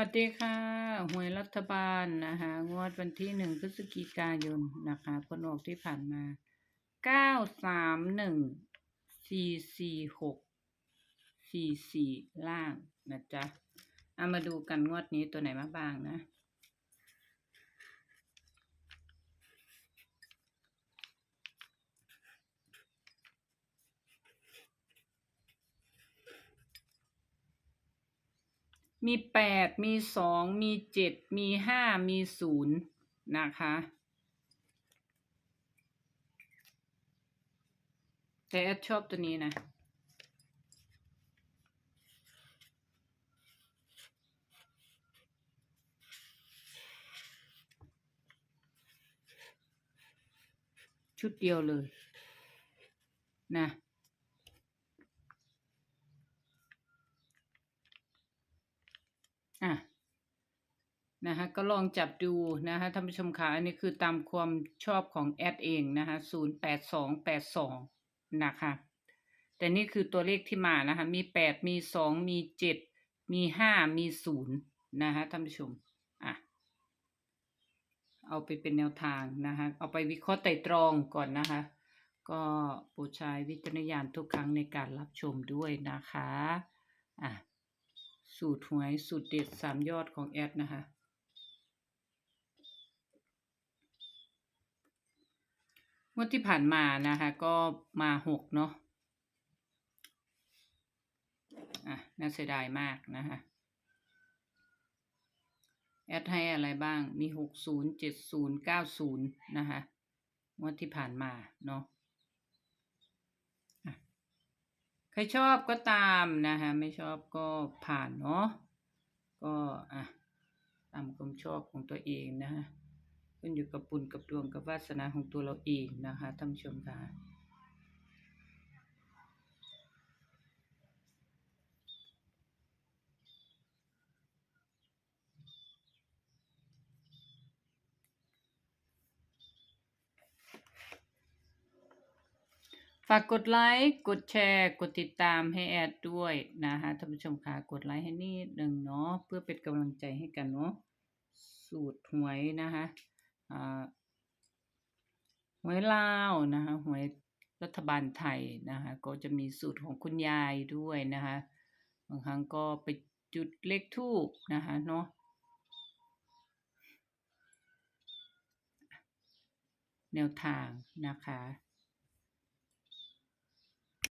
วัสดีค่ะหวยรัฐบาลนะคะงวดวันที่หนึ่งพฤศจิกายนนะคะผลออกที่ผ่านมาเก้าสามหนึ่งสี่สี่หกสี่สี่ล่างนะจ๊ะเอามาดูกันงวดนี้ตัวไหนมาบ้างนะ มีแปดมีสองมีเจ็ดมีห้ามีศูนย์นะคะ แต่แอดชอบตัวนี้นะชุดเดียวเลย นะ อะ นะคะก็ลองจับดูนะคะท่านผู้ชมคะอันนี้คือตามความชอบของแอดเองนะคะศูนย์แปดสองแปดสองนะคะแต่นี่คือตัวเลขที่มานะคะมีแปดมีสองมีเจ็ดมีห้ามีศูนย์นะคะท่านผู้ชมอะเอาไปเป็นแนวทางนะคะเอาไปวิเคราะห์ไตรตรองก่อนนะคะ ก็โปรดใช้วิจารณญาณทุกครั้งในการรับชมด้วยนะคะอะสูตรหวยสูตรเด็ดสามยอดของแอดนะคะ งวดที่ผ่านมานะคะ ก็มาหกเนาะอะน่าเสียดายมากนะคะแอดให้อะไรบ้างมีหกศูนย์เจ็ดศูนย์เก้าศูนย์นะคะงวดที่ผ่านมาเนาะอะใครชอบก็ตามนะคะไม่ชอบก็ผ่านเนาะก็อะตามความชอบของตัวเองนะคะ ขึ้นอยู่กับบุญกับดวงกับวาสนาของตัวเราเองนะคะท่านผู้ชมค่ะฝากกดไลค์ กดแชร์ กดติดตามให้แอดด้วยนะคะท่านผู้ชมค่ะ กดไลค์ให้นิดหนึ่งเนาะเพื่อเป็นกำลังใจให้กันเนาะสูตรหวยนะคะ หวยลาวนะคะหวยรัฐบาลไทยนะคะก็จะมีสูตรของคุณยายด้วยนะคะบางครั้งก็ไปจุดเลขทูบนะคะเนาะแนวทางนะคะ